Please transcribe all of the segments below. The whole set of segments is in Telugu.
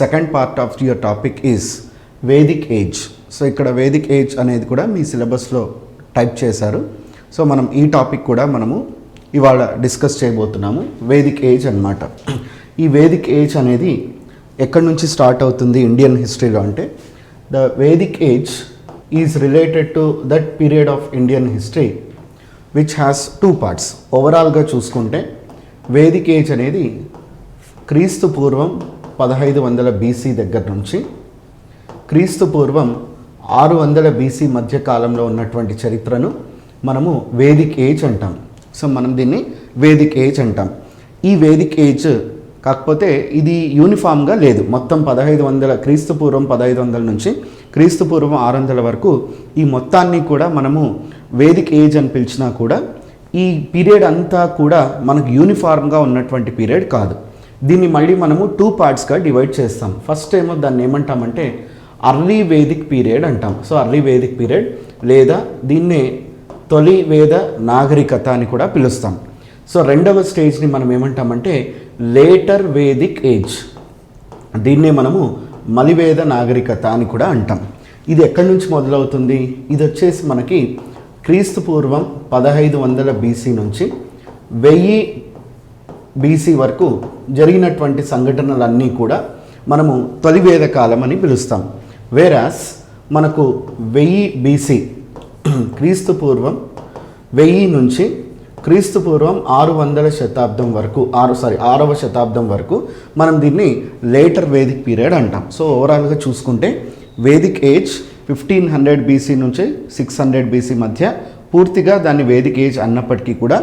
Second part of your topic is Vedic age so ఇక్కడ వేదిక్ ఏజ్ అనేది కూడా మీ సిలబస్లో టైప్ చేశారు. సో మనం ఈ టాపిక్ కూడా మనము ఇవాళ డిస్కస్ చేయబోతున్నాము. వేదిక్ ఏజ్ అన్నమాట. ఈ వేదిక్ ఏజ్ అనేది ఎక్కడి నుంచి స్టార్ట్ అవుతుంది ఇండియన్ హిస్టరీలో అంటే the Vedic age is related to that period of Indian history which has two parts ఓవరాల్గా చూసుకుంటే వేదిక్ ఏజ్ అనేది క్రీస్తు పూర్వం పదహైదు వందల బీసీ దగ్గర నుంచి క్రీస్తు పూర్వం ఆరు వందల బీసీ మధ్య కాలంలో ఉన్నటువంటి చరిత్రను మనము వేదిక్ ఏజ్ అంటాం. సో మనం దీన్ని వేదిక్ ఏజ్ అంటాం. ఈ వేదిక్ ఏజ్ కాకపోతే ఇది యూనిఫామ్గా లేదు. మొత్తం పదహైదు వందల క్రీస్తు పూర్వం పదహైదు వందల నుంచి క్రీస్తు పూర్వం ఆరు వందల వరకు ఈ మొత్తాన్ని కూడా మనము వేదిక్ ఏజ్ అని పిలిచినా కూడా ఈ పీరియడ్ అంతా కూడా మనకు యూనిఫామ్గా ఉన్నటువంటి పీరియడ్ కాదు. దీన్ని మళ్ళీ మనము టూ పార్ట్స్గా డివైడ్ చేస్తాం. ఫస్ట్ ఏమో దాన్ని ఏమంటామంటే అర్లీ వేదిక్ పీరియడ్ అంటాం. సో అర్లీ వేదిక్ పీరియడ్ లేదా దీన్నే తొలి వేద నాగరికత అని కూడా పిలుస్తాం. సో రెండవ స్టేజ్ని మనం ఏమంటామంటే లేటర్ వేదిక్ ఏజ్ దీన్నే మనము మలివేద నాగరికత అని కూడా అంటాం. ఇది ఎక్కడి నుంచి మొదలవుతుంది? ఇది వచ్చేసి మనకి క్రీస్తు పూర్వం పదహైదు వందల బీసీ నుంచి వెయ్యి బీసీ వరకు జరిగినటువంటి సంఘటనలన్నీ కూడా మనము తొలివేద కాలం అని పిలుస్తాం. వేరాస్ మనకు వెయ్యి బీసీ క్రీస్తు పూర్వం వెయ్యి నుంచి క్రీస్తు పూర్వం ఆరు వందల శతాబ్దం వరకు ఆరు సారీ ఆరవ శతాబ్దం వరకు మనం దీన్ని లేటర్ వేదిక్ పీరియడ్ అంటాం. సో ఓవరాల్గా చూసుకుంటే Vedic age fifteen hundred BC నుంచి సిక్స్ హండ్రెడ్ బీసీ మధ్య పూర్తిగా దాన్ని వేదిక్ ఏజ్ అన్నప్పటికీ కూడా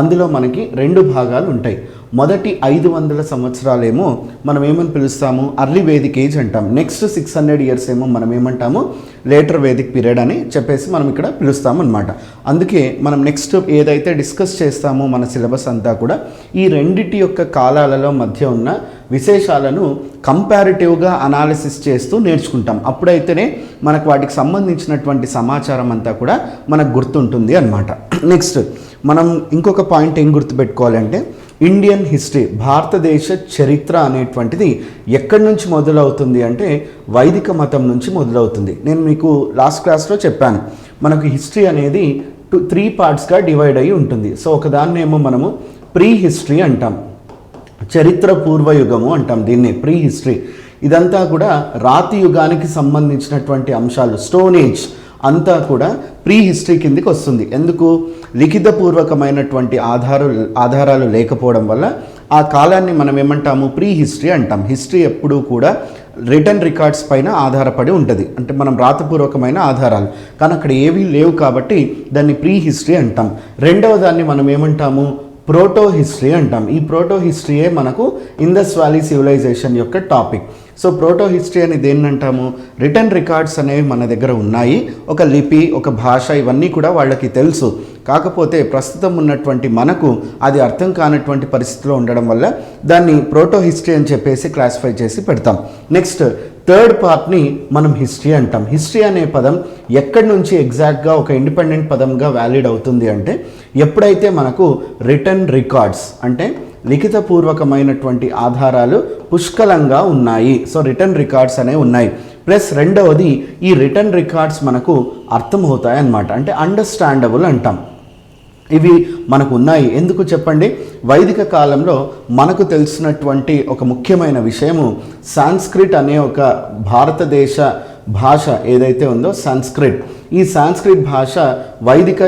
అందులో మనకి రెండు భాగాలు ఉంటాయి. మొదటి ఐదు వందల సంవత్సరాలేమో మనం ఏమని పిలుస్తాము? అర్లీ వేదిక్ ఏజ్ అంటాం. నెక్స్ట్ సిక్స్ హండ్రెడ్ ఇయర్స్ ఏమో మనం ఏమంటాము? లేటర్ వేదిక్ పీరియడ్ అని చెప్పేసి మనం ఇక్కడ పిలుస్తాము అనమాట అందుకే మనం నెక్స్ట్ ఏదైతే డిస్కస్ చేస్తామో మన సిలబస్ అంతా కూడా ఈ రెండిటి యొక్క కాలాలలో మధ్య ఉన్న విశేషాలను కంపారిటివ్గా అనాలిసిస్ చేస్తూ నేర్చుకుంటాం. అప్పుడైతేనే మనకు వాటికి సంబంధించినటువంటి సమాచారం అంతా కూడా మనకు గుర్తుంటుంది అనమాట నెక్స్ట్ మనం ఇంకొక పాయింట్ ఏం గుర్తుపెట్టుకోవాలంటే ఇండియన్ హిస్టరీ భారతదేశ చరిత్ర అనేటువంటిది ఎక్కడి నుంచి మొదలవుతుంది అంటే వైదిక మతం నుంచి మొదలవుతుంది. నేను మీకు లాస్ట్ క్లాస్లో చెప్పాను. మనకు హిస్టరీ అనేది టూ త్రీ పార్ట్స్గా డివైడ్ అయి ఉంటుంది. సో ఒకదాన్ని ఏమో మనము ప్రీ హిస్టరీ అంటాం. చరిత్ర పూర్వయుగము అంటాం దీన్ని ప్రీ హిస్టరీ ఇదంతా కూడా రాతి యుగానికి సంబంధించినటువంటి అంశాలు. స్టోన్ ఏజ్ అంతా కూడా ప్రీ హిస్టరీ కిందికి వస్తుంది. ఎందుకు? లిఖితపూర్వకమైనటువంటి ఆధారు ఆధారాలు లేకపోవడం వల్ల ఆ కాలాన్ని మనం ఏమంటాము? ప్రీ హిస్టరీ అంటాం. హిస్టరీ ఎప్పుడూ కూడా రిటర్న్ రికార్డ్స్ పైన ఆధారపడి ఉంటుంది. అంటే మనం రాతపూర్వకమైన ఆధారాలు. కానీ అక్కడ ఏవీ లేవు కాబట్టి దాన్ని ప్రీ హిస్టరీ అంటాం. రెండవ దాన్ని మనం ఏమంటాము? ప్రోటో హిస్టరీ అంటాం. ఈ ప్రోటో హిస్టరీయే మనకు ఇందస్ వ్యాలీ సివిలైజేషన్ యొక్క టాపిక్. సో ప్రోటో హిస్టరీ అని దేన్ని అంటాము? రిటర్న్ రికార్డ్స్ అనేవి మన దగ్గర ఉన్నాయి. ఒక లిపి ఒక భాష ఇవన్నీ కూడా వాళ్ళకి తెలుసు. కాకపోతే ప్రస్తుతం ఉన్నటువంటి మనకు అది అర్థం కానటువంటి పరిస్థితిలో ఉండడం వల్ల దాన్ని ప్రోటో హిస్టరీ అని చెప్పేసి క్లాసిఫై చేసి పెడతాం. నెక్స్ట్ థర్డ్ పార్ట్ని మనం హిస్టరీ అంటాం. హిస్టరీ అనే పదం ఎక్కడి నుంచి ఎగ్జాక్ట్గా ఒక ఇండిపెండెంట్ పదంగా వ్యాలిడ్ అవుతుంది అంటే ఎప్పుడైతే మనకు రిటర్న్ రికార్డ్స్ అంటే లిఖితపూర్వకమైనటువంటి ఆధారాలు పుష్కలంగా ఉన్నాయి. సో రిటర్న్ రికార్డ్స్ అనేవి ఉన్నాయి. ప్లస్ రెండవది ఈ రిటర్న్ రికార్డ్స్ మనకు అర్థమవుతాయి అన్నమాట అంటే అండర్స్టాండబుల్ అంటాం. ఇవి మనకు ఉన్నాయి ఎందుకు చెప్పండి? వైదిక కాలంలో మనకు తెలిసినటువంటి ఒక ముఖ్యమైన విషయము సాంస్క్రిట్ అనే ఒక భారతదేశ భాష ఏదైతే ఉందో సాంస్క్రిట్. ఈ సాంస్క్రిట్ భాష వైదిక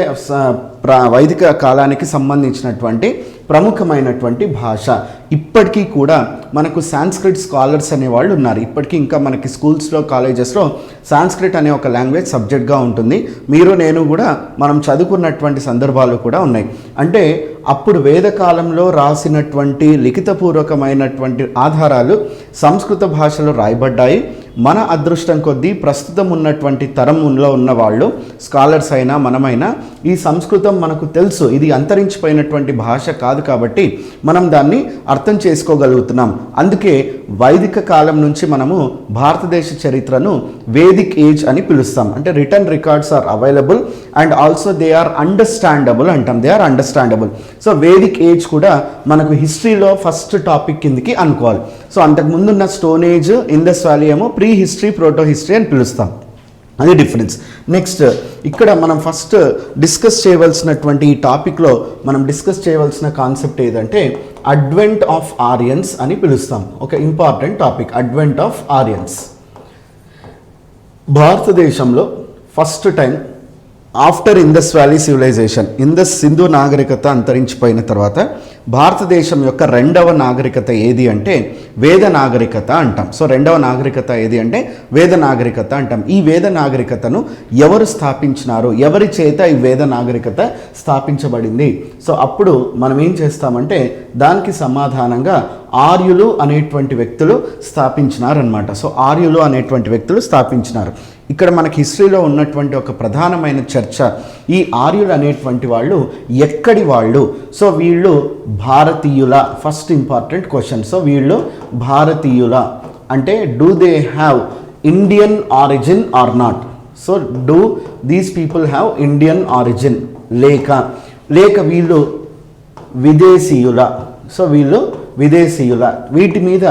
ప్ర- వైదిక కాలానికి సంబంధించినటువంటి ప్రముఖమైనటువంటి భాష. ఇప్పటికీ కూడా మనకు సాంస్క్రిట్ స్కాలర్స్ అనేవాళ్ళు ఉన్నారు. ఇప్పటికీ ఇంకా మనకి స్కూల్స్లో కాలేజెస్లో సాంస్క్రిట్ అనే ఒక లాంగ్వేజ్ సబ్జెక్ట్గా ఉంటుంది. మీరు నేను కూడా మనం చదువుకున్నటువంటి సందర్భాలు కూడా ఉన్నాయి. అంటే అప్పుడు వేదకాలంలో రాసినటువంటి లిఖితపూర్వకమైనటువంటి ఆధారాలు సంస్కృత భాషలో రాయబడ్డాయి. మన అదృష్టం కొద్దీ ప్రస్తుతం ఉన్నటువంటి తరంలో ఉన్న వాళ్ళు స్కాలర్స్ అయినా మనమైనా ఈ సంస్కృతం మనకు తెలుసు. ఇది అంతరించిపోయినటువంటి భాష కాదు కాబట్టి మనం దాన్ని అర్థం అర్థం చేసుకోగలుగుతున్నాం. అందుకే వైదిక కాలం నుంచి మనము భారతదేశ చరిత్రను వేదిక్ ఏజ్ అని పిలుస్తాం. అంటే return records are available and also they are understandable అంటాం. They are understandable so Vedic age కూడా మనకు హిస్టరీలో ఫస్ట్ టాపిక్ కిందకి అనుకోవాలి. సో అంతకు ముందున్న స్టోన్ ఏజ్ ఇండస్ వ్యాలీ ఏమో ప్రీ హిస్టరీ ప్రోటో హిస్టరీ అని పిలుస్తాం. అది డిఫరెన్స్ నెక్స్ట్ ఇక్కడ మనం ఫస్ట్ డిస్కస్ చేయవలసినటువంటి ఈ టాపిక్లో మనం డిస్కస్ చేయవలసిన కాన్సెప్ట్ ఏదంటే అడ్వెంట్ ఆఫ్ ఆరియన్స్ అని పిలుస్తాం. ఒక important topic advent of Aryans భారతదేశంలో first time after Indus valley civilisation Indus Sindhu నాగరికత అంతరించిపోయిన తర్వాత భారతదేశం యొక్క రెండవ నాగరికత ఏది అంటే వేద నాగరికత అంటాం. సో రెండవ నాగరికత ఏది అంటే వేద నాగరికత అంటాం. ఈ వేద నాగరికతను ఎవరు స్థాపించినారు? ఎవరి చేత ఈ వేద నాగరికత స్థాపించబడింది? సో అప్పుడు మనం ఏం చేస్తామంటే దానికి సమాధానంగా ఆర్యులు అనేటువంటి వ్యక్తులు స్థాపించినారనమాట సో ఆర్యులు అనేటువంటి వ్యక్తులు స్థాపించినారు. ఇక్కడ మనకి హిస్టరీలో ఉన్నటువంటి ఒక ప్రధానమైన చర్చ ఈ ఆర్యులు అనేటువంటి వాళ్ళు ఎక్కడి వాళ్ళు? సో వీళ్ళు భారతీయుల ఫస్ట్ ఇంపార్టెంట్ క్వశ్చన్ సో వీళ్ళు భారతీయుల అంటే do they have Indian origin or not so do these people have Indian origin లేక లేక వీళ్ళు విదేశీయుల? సో వీళ్ళు విదేశీయుల. వీటి మీద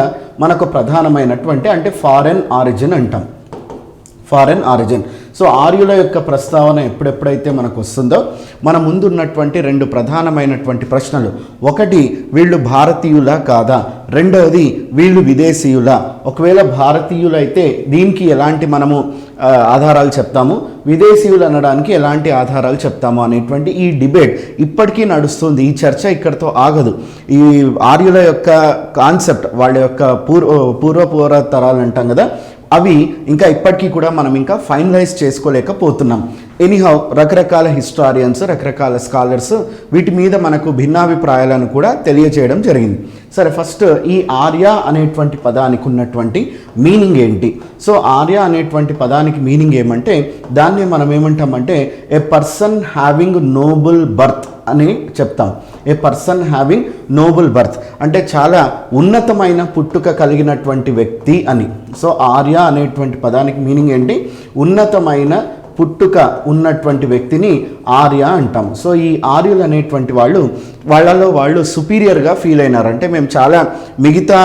మనకు ప్రధానమైనటువంటి అంటే ఫారెన్ ఆరిజిన్ అంటాం. Foreign origin. సో ఆర్యుల యొక్క ప్రస్తావన ఎప్పుడెప్పుడైతే మనకు వస్తుందో మన ముందున్నటువంటి రెండు ప్రధానమైనటువంటి ప్రశ్నలు. ఒకటి వీళ్ళు భారతీయులా కాదా? రెండవది వీళ్ళు విదేశీయులా? ఒకవేళ భారతీయులైతే దీనికి ఎలాంటి మనము ఆధారాలు చెప్తాము? విదేశీయులు అనడానికి ఎలాంటి ఆధారాలు చెప్తాము అనేటువంటి ఈ డిబేట్ ఇప్పటికీ నడుస్తుంది. ఈ చర్చ ఇక్కడితో ఆగదు. ఈ ఆర్యుల యొక్క కాన్సెప్ట్ వాళ్ళ యొక్క పూర్వ పూర్వపూర్వ తరాలు అంటాం కదా అవి ఇంకా ఇప్పటికీ కూడా మనం ఇంకా ఫైనలైజ్ చేసుకోలేకపోతున్నాం. ఎనీహౌ రకరకాల హిస్టారియన్స్ రకరకాల స్కాలర్స్ వీటి మీద మనకు భిన్నాభిప్రాయాలను కూడా తెలియజేయడం జరిగింది. సరే ఫస్ట్ ఈ ఆర్య అనేటువంటి పదానికి ఉన్నటువంటి మీనింగ్ ఏంటి? సో ఆర్య అనేటువంటి పదానికి మీనింగ్ ఏమంటే దాన్ని మనం ఏమంటామంటే a person having noble birth అని చెప్తాం. A person having noble birth అంటే చాలా ఉన్నతమైన పుట్టుక కలిగినటువంటి వ్యక్తి అని. సో ఆర్య అనేటువంటి పదానికి మీనింగ్ ఏంటి? ఉన్నతమైన పుట్టుక ఉన్నటువంటి వ్యక్తిని ఆర్య అంటాం. సో ఈ ఆర్యులు అనేటువంటి వాళ్ళు వాళ్ళలో వాళ్ళు సుపీరియర్గా ఫీల్ అయినారు. అంటే మేము చాలా మిగతా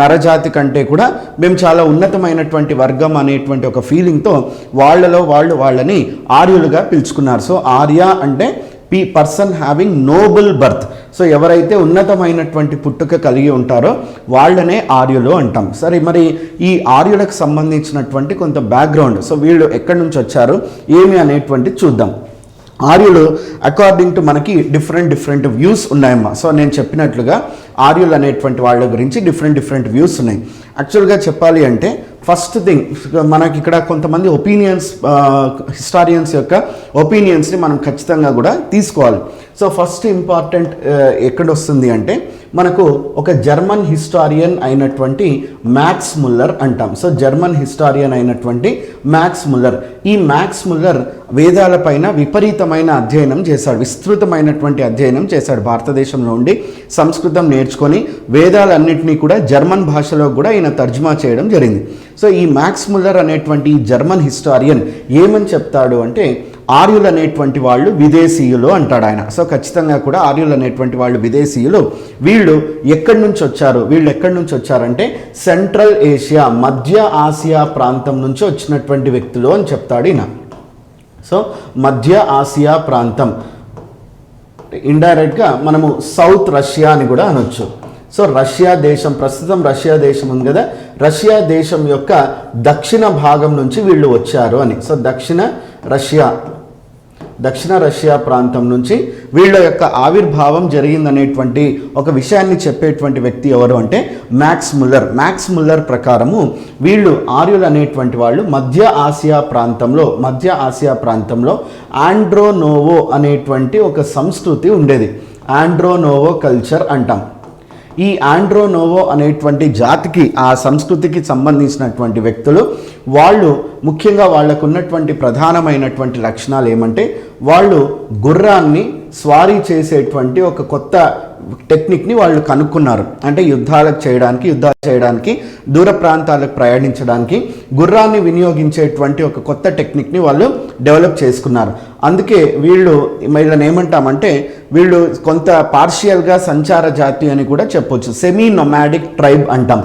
నరజాతి కంటే కూడా మేము చాలా ఉన్నతమైనటువంటి వర్గం అనేటువంటి ఒక ఫీలింగ్తో వాళ్ళలో వాళ్ళు వాళ్ళని ఆర్యులుగా పిలుచుకున్నారు. సో ఆర్య అంటే P person having noble birth so ఎవరైతే ఉన్నతమైనటువంటి పుట్టుక కలిగి ఉంటారో వాళ్ళనే ఆర్యులు అంటాం. సరే మరి ఈ ఆర్యులకు సంబంధించినటువంటి కొంత బ్యాక్గ్రౌండ్ సో వీళ్ళు ఎక్కడి నుంచి వచ్చారు? ఏమి అనేటువంటి చూద్దాం. ఆర్యులు అకార్డింగ్ టు మనకి డిఫరెంట్ డిఫరెంట్ వ్యూస్ ఉన్నాయమ్మా. సో నేను చెప్పినట్లుగా ఆర్యులు అనేటువంటి వాళ్ళ గురించి డిఫరెంట్ డిఫరెంట్ వ్యూస్ ఉన్నాయి. యాక్చువల్గా చెప్పాలి అంటే ఫస్ట్ థింగ్ మనకి ఇక్కడ కొంతమంది ఒపీనియన్స్ హిస్టారియన్స్ యొక్క ఒపీనియన్స్ని మనం ఖచ్చితంగా కూడా తీసుకోవాలి. సో ఫస్ట్ ఇంపార్టెంట్ ఎక్కడ వస్తుంది అంటే మనకు ఒక జర్మన్ హిస్టారియన్ అయినటువంటి మ్యాక్స్ ముల్లర్ అంటాం. సో జర్మన్ హిస్టారియన్ అయినటువంటి మ్యాక్స్ ముల్లర్. ఈ మ్యాక్స్ ముల్లర్ వేదాలపైన విపరీతమైన అధ్యయనం చేశాడు విస్తృతమైనటువంటి అధ్యయనం చేశాడు భారతదేశంలో ఉండి. సంస్కృతం నేర్చుకొని వేదాలన్నింటినీ కూడా జర్మన్ భాషలో కూడా ఈయన తర్జుమా చేయడం జరిగింది. సో ఈ మ్యాక్స్ ముల్లర్ అనేటువంటి ఈ జర్మన్ హిస్టారియన్ ఏమని చెప్తాడు అంటే ఆర్యులు అనేటువంటి వాళ్ళు విదేశీయులు అంటాడు ఆయన. సో ఖచ్చితంగా కూడా ఆర్యులు అనేటువంటి వాళ్ళు విదేశీయులు. వీళ్ళు ఎక్కడి నుంచి వచ్చారు? వీళ్ళు ఎక్కడి నుంచి వచ్చారంటే సెంట్రల్ ఏషియా మధ్య ఆసియా ప్రాంతం నుంచి వచ్చినటువంటి వ్యక్తులు అని చెప్తాడు ఈయన. సో మధ్య ఆసియా ప్రాంతం. ఇండైరెక్ట్గా మనము సౌత్ రష్యా అని కూడా అనొచ్చు. సో రష్యా దేశం ప్రస్తుతం రష్యా దేశం ఉంది కదా? రష్యా దేశం యొక్క దక్షిణ భాగం నుంచి వీళ్ళు వచ్చారు అని. సో దక్షిణ రష్యా దక్షిణ రష్యా ప్రాంతం నుంచి వీళ్ళ యొక్క ఆవిర్భావం జరిగిందనేటువంటి ఒక విషయాన్ని చెప్పేటువంటి వ్యక్తి ఎవరు అంటే మ్యాక్స్ ముల్లర్. మ్యాక్స్ ముల్లర్ ప్రకారము వీళ్ళు ఆర్యులు అనేటువంటి వాళ్ళు మధ్య ఆసియా ప్రాంతంలో మధ్య ఆసియా ప్రాంతంలో ఆండ్రోనోవో అనేటువంటి ఒక సంస్కృతి ఉండేది. ఆండ్రోనోవో కల్చర్ అంటాం. ఈ ఆండ్రోనోవో అనేటువంటి జాతికి ఆ సంస్కృతికి సంబంధించినటువంటి వ్యక్తులు వాళ్ళు ముఖ్యంగా వాళ్ళకు ఉన్నటువంటి ప్రధానమైనటువంటి లక్షణాలు ఏమంటే వాళ్ళు గుర్రాన్ని స్వారీ చేసేటువంటి ఒక కొత్త టెక్నిక్ని వాళ్ళు కనుక్కున్నారు. అంటే యుద్ధాలకు చేయడానికి యుద్ధాలు చేయడానికి దూర ప్రాంతాలకు ప్రయాణించడానికి గుర్రాన్ని వినియోగించేటువంటి ఒక కొత్త టెక్నిక్ని వాళ్ళు డెవలప్ చేసుకున్నారు. అందుకే వీళ్ళు వీళ్ళని ఏమంటామంటే వీళ్ళు కొంత పార్షియల్గా సంచార జాతి అని కూడా చెప్పొచ్చు. సెమీ నొమాడిక్ ట్రైబ్ అంటాం.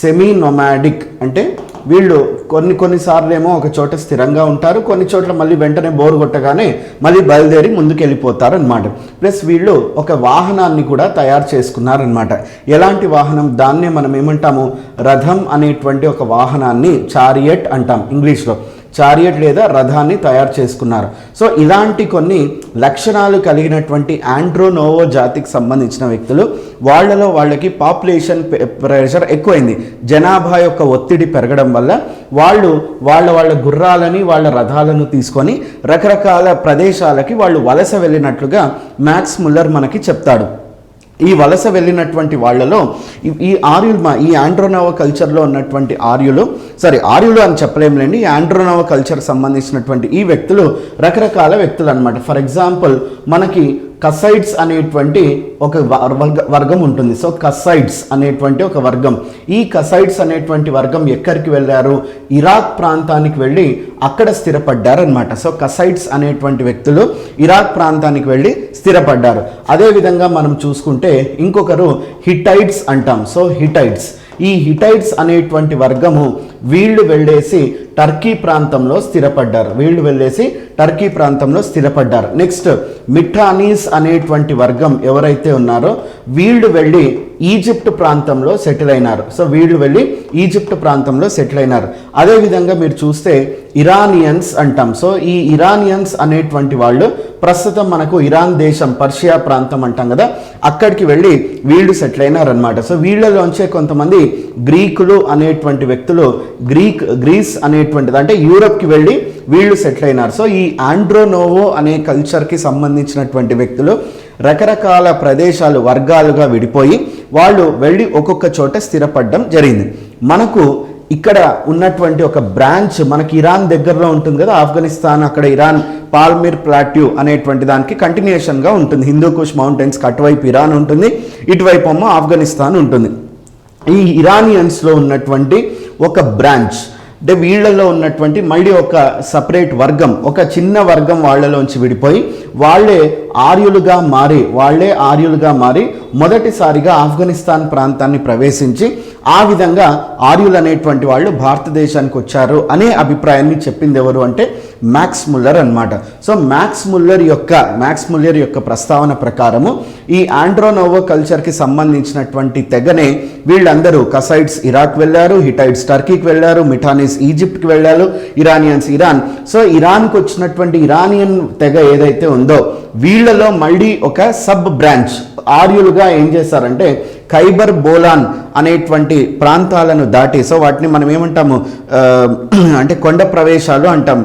సెమీ నొమాడిక్ అంటే వీళ్ళు కొన్ని కొన్నిసార్లు ఏమో ఒక చోట స్థిరంగా ఉంటారు కొన్ని చోట్ల మళ్ళీ వెంటనే బోరు కొట్టగానే మళ్ళీ బయలుదేరి ముందుకు వెళ్ళిపోతారు అనమాట ప్లస్ వీళ్ళు ఒక వాహనాన్ని కూడా తయారు చేసుకున్నారనమాట ఎలాంటి వాహనం? దాన్నే మనం ఏమంటాము? రథం అనేటువంటి ఒక వాహనాన్ని చారియట్ అంటాం ఇంగ్లీష్లో. చారియట్ లేదా రథాన్ని తయారు చేసుకున్నారు. సో ఇలాంటి కొన్ని లక్షణాలు కలిగినటువంటి ఆండ్రోనోవో జాతికి సంబంధించిన వ్యక్తులు వాళ్ళలో వాళ్ళకి పాపులేషన్ ప్రెషర్ ఎక్కువైంది. జనాభా యొక్క ఒత్తిడి పెరగడం వల్ల వాళ్ళు వాళ్ళ వాళ్ళ గుర్రాలని వాళ్ళ రథాలను తీసుకొని రకరకాల ప్రదేశాలకి వాళ్ళు వలస వెళ్ళినట్లుగా మ్యాక్స్ ముల్లర్ మనకి చెప్తాడు. ఈ వలస వెళ్ళినటువంటి వాళ్ళలో ఈ- ఆర్యులు మా ఈ ఆండ్రోనవ కల్చర్లో ఉన్నటువంటి ఆర్యులు సారీ ఆర్యులు అని చెప్పలేములేండి. ఈ ఆండ్రోనవ కల్చర్ సంబంధించినటువంటి ఈ వ్యక్తులు రకరకాల వ్యక్తులు అనమాట ఫర్ ఎగ్జాంపుల్ మనకి కసైడ్స్ అనేటువంటి ఒక వ- వర్గ వర్గం ఉంటుంది. సో కసైడ్స్ అనేటువంటి ఒక వర్గం. ఈ కసైడ్స్ అనేటువంటి వర్గం ఎక్కడికి వెళ్ళారు? ఇరాక్ ప్రాంతానికి వెళ్ళి అక్కడ స్థిరపడ్డారనమాట సో కసైడ్స్ అనేటువంటి వ్యక్తులు ఇరాక్ ప్రాంతానికి వెళ్ళి స్థిరపడ్డారు. అదేవిధంగా మనం చూసుకుంటే ఇంకొకరు హిటైట్స్ అంటాం. సో హిటైట్స్ ఈ హిటైట్స్ అనేటువంటి వర్గము వీళ్ళు వెళ్ళేసి టర్కీ ప్రాంతంలో స్థిరపడ్డారు. వీళ్ళు వెళ్ళేసి టర్కీ ప్రాంతంలో స్థిరపడ్డారు. నెక్స్ట్ మిఠానీస్ అనేటువంటి వర్గం ఎవరైతే ఉన్నారో వీళ్ళు వెళ్ళి ఈజిప్ట్ ప్రాంతంలో సెటిల్ అయినారు. సో వీళ్ళు వెళ్ళి ఈజిప్ట్ ప్రాంతంలో సెటిల్ అయినారు. అదేవిధంగా మీరు చూస్తే ఇరానియన్స్ అంటాం. సో ఈ ఇరానియన్స్ అనేటువంటి వాళ్ళు ప్రస్తుతం మనకు ఇరాన్ దేశం పర్షియా ప్రాంతం అంటాం కదా అక్కడికి వెళ్ళి వీళ్ళు సెటిల్ అయినారనమాట సో వీళ్ళలోంచే కొంతమంది గ్రీకులు అనేటువంటి వ్యక్తులు గ్రీక్ గ్రీస్ అనేటువంటిది అంటే యూరప్కి వెళ్ళి వీళ్ళు సెటిల్ అయినారు. సో ఈ ఆండ్రోనోవో అనే కల్చర్కి సంబంధించినటువంటి వ్యక్తులు రకరకాల ప్రదేశాలు వర్గాలుగా విడిపోయి వాళ్ళు వెళ్ళి ఒక్కొక్క చోట స్థిరపడడం జరిగింది. మనకు ఇక్కడ ఉన్నటువంటి ఒక బ్రాంచ్ మనకి ఇరాన్ దగ్గరలో ఉంటుంది కదా ఆఫ్ఘనిస్తాన్ అక్కడ ఇరాన్ పాల్మిర్ ప్లాట్యూ అనేటువంటి దానికి కంటిన్యూషన్గా ఉంటుంది. హిందూకుష్ మౌంటైన్స్కి అటువైపు ఇరాన్ ఉంటుంది ఇటువైపు ఏమో ఆఫ్ఘనిస్తాన్ ఉంటుంది. ఈ ఇరానియన్స్లో ఉన్నటువంటి ఒక బ్రాంచ్ అంటే వీళ్ళలో ఉన్నటువంటి మళ్ళీ ఒక సపరేట్ వర్గం ఒక చిన్న వర్గం వాళ్ళలోంచి విడిపోయి వాళ్ళే ఆర్యులుగా మారి వాళ్ళే ఆర్యులుగా మారి మొదటిసారిగా ఆఫ్ఘనిస్తాన్ ప్రాంతాన్ని ప్రవేశించి ఆ విధంగా ఆర్యులు అనేటువంటి వాళ్ళు భారతదేశానికి వచ్చారు అనే అభిప్రాయాన్ని చెప్పింది ఎవరు అంటే మ్యాక్స్ ముల్లర్ అనమాట సో మ్యాక్స్ ముల్లర్ యొక్క మ్యాక్స్ ముల్లర్ యొక్క ప్రస్తావన ప్రకారము ఈ ఆండ్రోనోవో కల్చర్కి సంబంధించినటువంటి తెగనే వీళ్ళందరూ కసైడ్స్ ఇరాక్ వెళ్ళారు హిటైడ్స్ టర్కీకి వెళ్ళారు మిఠానీస్ ఈజిప్ట్కి వెళ్ళారు ఇరానియన్స్ ఇరాన్. సో ఇరాన్కి వచ్చినటువంటి ఇరానియన్ తెగ ఏదైతే ఉందో వీళ్ళలో మళ్ళీ ఒక సబ్ బ్రాంచ్ ఆర్యులుగా ఏం చేశారంటే ఖైబర్ బోలాన్ అనేటువంటి ప్రాంతాలను దాటి సో వాటిని మనం ఏమంటాము అంటే కొండ ప్రవేశాలు అంటాం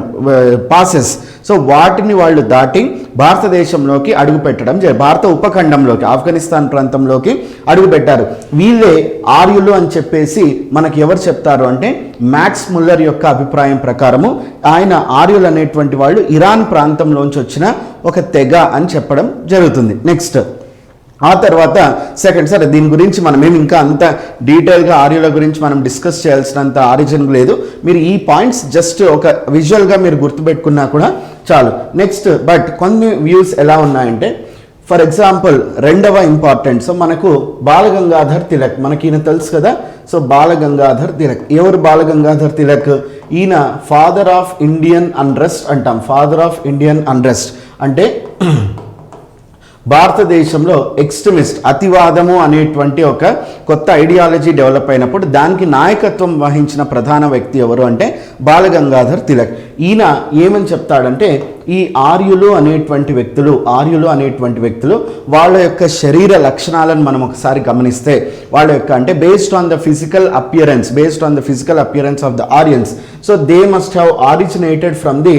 పాసెస్ సో వాటిని వాళ్ళు దాటి భారతదేశంలోకి అడుగుపెట్టడం జరిగింది భారత ఉపఖండంలోకి ఆఫ్ఘనిస్తాన్ ప్రాంతంలోకి అడుగుపెట్టారు. వీళ్ళే ఆర్యులు అని చెప్పేసి మనకి ఎవరు చెప్తారు అంటే మ్యాక్స్ ముల్లర్ యొక్క అభిప్రాయం ప్రకారము ఆయన ఆర్యులు అనేటువంటి వాళ్ళు ఇరాన్ ప్రాంతంలోంచి వచ్చిన ఒక తెగ అని చెప్పడం జరుగుతుంది. నెక్స్ట్. ఆ తర్వాత సెకండ్ సరే దీని గురించి మనం ఏమి ఇంకా అంత డీటెయిల్గా ఆర్యుల గురించి మనం డిస్కస్ చేయాల్సినంత ఆరిజిన్ లేదు. మీరు ఈ పాయింట్స్ జస్ట్ ఒక విజువల్గా మీరు గుర్తుపెట్టుకున్నా కూడా చాలు. నెక్స్ట్ బట్ కొన్ని వ్యూస్ ఎలా ఉన్నాయంటే ఫర్ ఎగ్జాంపుల్ రెండవ ఇంపార్టెంట్ సో మనకు బాలగంగాధర్ తిలక్ మనకి ఈయన తెలుసు కదా? సో బాలగంగాధర్ తిలక్. ఎవరు బాలగంగాధర్ తిలక్? ఈయన ఫాదర్ ఆఫ్ ఇండియన్ అన్రెస్ట్ అంటాం. ఫాదర్ ఆఫ్ ఇండియన్ అన్రెస్ట్ అంటే భారతదేశంలో ఎక్స్ట్రీమిస్ట్ అతివాదము అనేటువంటి ఒక కొత్త ఐడియాలజీ డెవలప్ అయినప్పుడు దానికి నాయకత్వం వహించిన ప్రధాన వ్యక్తి ఎవరు అంటే బాలగంగాధర్ తిలక్. ఈయన ఏమని చెప్తాడంటే ఈ ఆర్యులు అనేటువంటి వ్యక్తులు ఆర్యులు అనేటువంటి వ్యక్తులు వాళ్ళ యొక్క శరీర లక్షణాలను మనం ఒకసారి గమనిస్తే వాళ్ళ యొక్క అంటే based on the physical appearance based on the physical appearance of the Aryans so they must have originated from the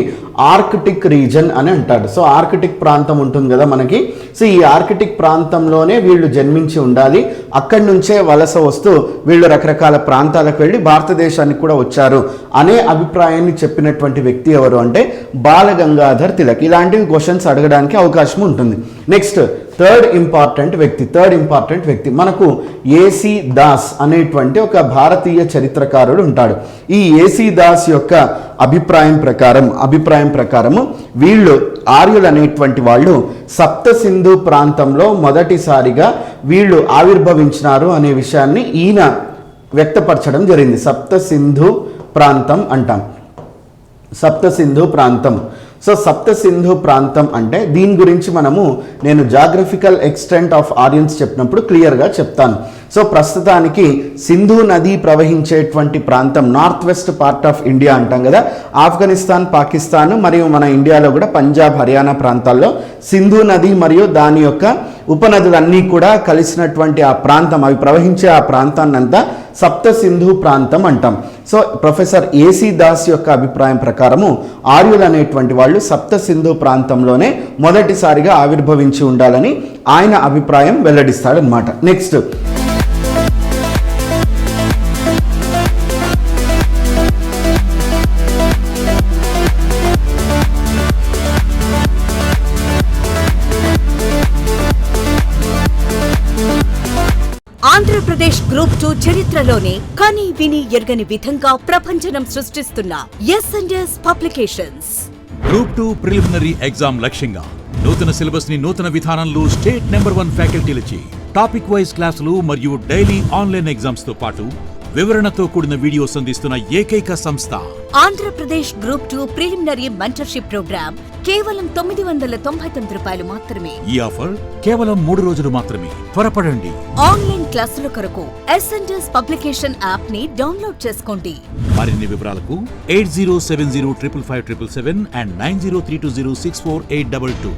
Arctic region అని అంటాడు సో ఆర్కిటిక్ ప్రాంతం ఉంటుంది కదా మనకి. సో ఈ ఆర్కిటిక్ ప్రాంతంలోనే వీళ్ళు జన్మించి ఉండాలి. అక్కడి నుంచే వలస వస్తూ వీళ్ళు రకరకాల ప్రాంతాలకు వెళ్ళి భారతదేశానికి కూడా వచ్చారు అనే అభిప్రాయాన్ని చెప్పినటువంటి వ్యక్తి ఎవరు అంటే బాలగంగాధర్ తిలక్ ఇలాంటివి క్వశ్చన్స్ అడగడానికి అవకాశం ఉంటుంది. నెక్స్ట్ థర్డ్ ఇంపార్టెంట్ వ్యక్తి థర్డ్ ఇంపార్టెంట్ వ్యక్తి. మనకు ఏసీ దాస్ అనేటువంటి ఒక భారతీయ చరిత్రకారుడు ఉంటాడు. ఈ ఏసీ దాస్ యొక్క అభిప్రాయం ప్రకారం అభిప్రాయం ప్రకారము వీళ్ళు ఆర్యులు అనేటువంటి వాళ్ళు సప్త సింధు ప్రాంతంలో మొదటిసారిగా వీళ్ళు ఆవిర్భవించినారు అనే విషయాన్ని ఈయన వ్యక్తపరచడం జరిగింది. సప్త సింధు ప్రాంతం అంటాం. సప్త సింధు ప్రాంతం. సో సప్త సింధు ప్రాంతం అంటే దీని గురించి మనము నేను జాగ్రఫికల్ ఎక్స్టెంట్ ఆఫ్ ఆడియన్స్ చెప్పినప్పుడు క్లియర్గా చెప్తాను. సో ప్రస్తుతానికి సింధు నది ప్రవహించేటువంటి ప్రాంతం north west part of India అంటాం కదా. ఆఫ్ఘనిస్తాన్ పాకిస్తాన్ మరియు మన ఇండియాలో కూడా పంజాబ్ హర్యానా ప్రాంతాల్లో సింధు నది మరియు దాని యొక్క ఉపనదులన్నీ కూడా కలిసినటువంటి ఆ ప్రాంతం అవి ప్రవహించే ఆ ప్రాంతాన్ని అంతా సప్త సింధు ప్రాంతం అంటాం. సో ప్రొఫెసర్ ఏసీ దాస్ యొక్క అభిప్రాయం ప్రకారము ఆర్యులు అనేటువంటి వాళ్ళు సప్త సింధు ప్రాంతంలోనే మొదటిసారిగా ఆవిర్భవించి ఉండాలని ఆయన అభిప్రాయం వెల్లడిస్తాడనమాట నెక్స్ట్ ఆంధ్రప్రదేశ్ చరిత్రలోనే కని విని ఎరగని విధంగా ప్రపంచనం సృష్టిస్తున్న S and S publications group two preliminary exam లక్ష్యంగా నూతన సిలబస్ని నూతన విధానంలో స్టేట్ నెంబర్ వన్ ఫ్యాకల్టీలచే టాపిక్ వైజ్ క్లాసులు మరియు డైలీ ఆన్లైన్ ఎగ్జామ్స్తో పాటు వివరణతో కూడిన వీడియోస్ అందిస్తున్న ఏకైక సంస్థ. Andhra Pradesh group two preliminary mentorship programme కేవలం తొమ్మిది వందల తొంభై తొమ్మిది రూపాయలు మాత్రమే. ఈ ఆఫర్ కేవలం మూడు రోజులు మాత్రమే. త్వరపడండి. ఆన్లైన్ క్లాసుల కొరకు ఎస్ అండ్ ఎస్ పబ్లికేషన్ యాప్ని డౌన్లోడ్ చేసుకోండి. మరిన్ని వివరాలకు eight zero seven zero triple five triple seven and nine zero three two zero six four eight double two.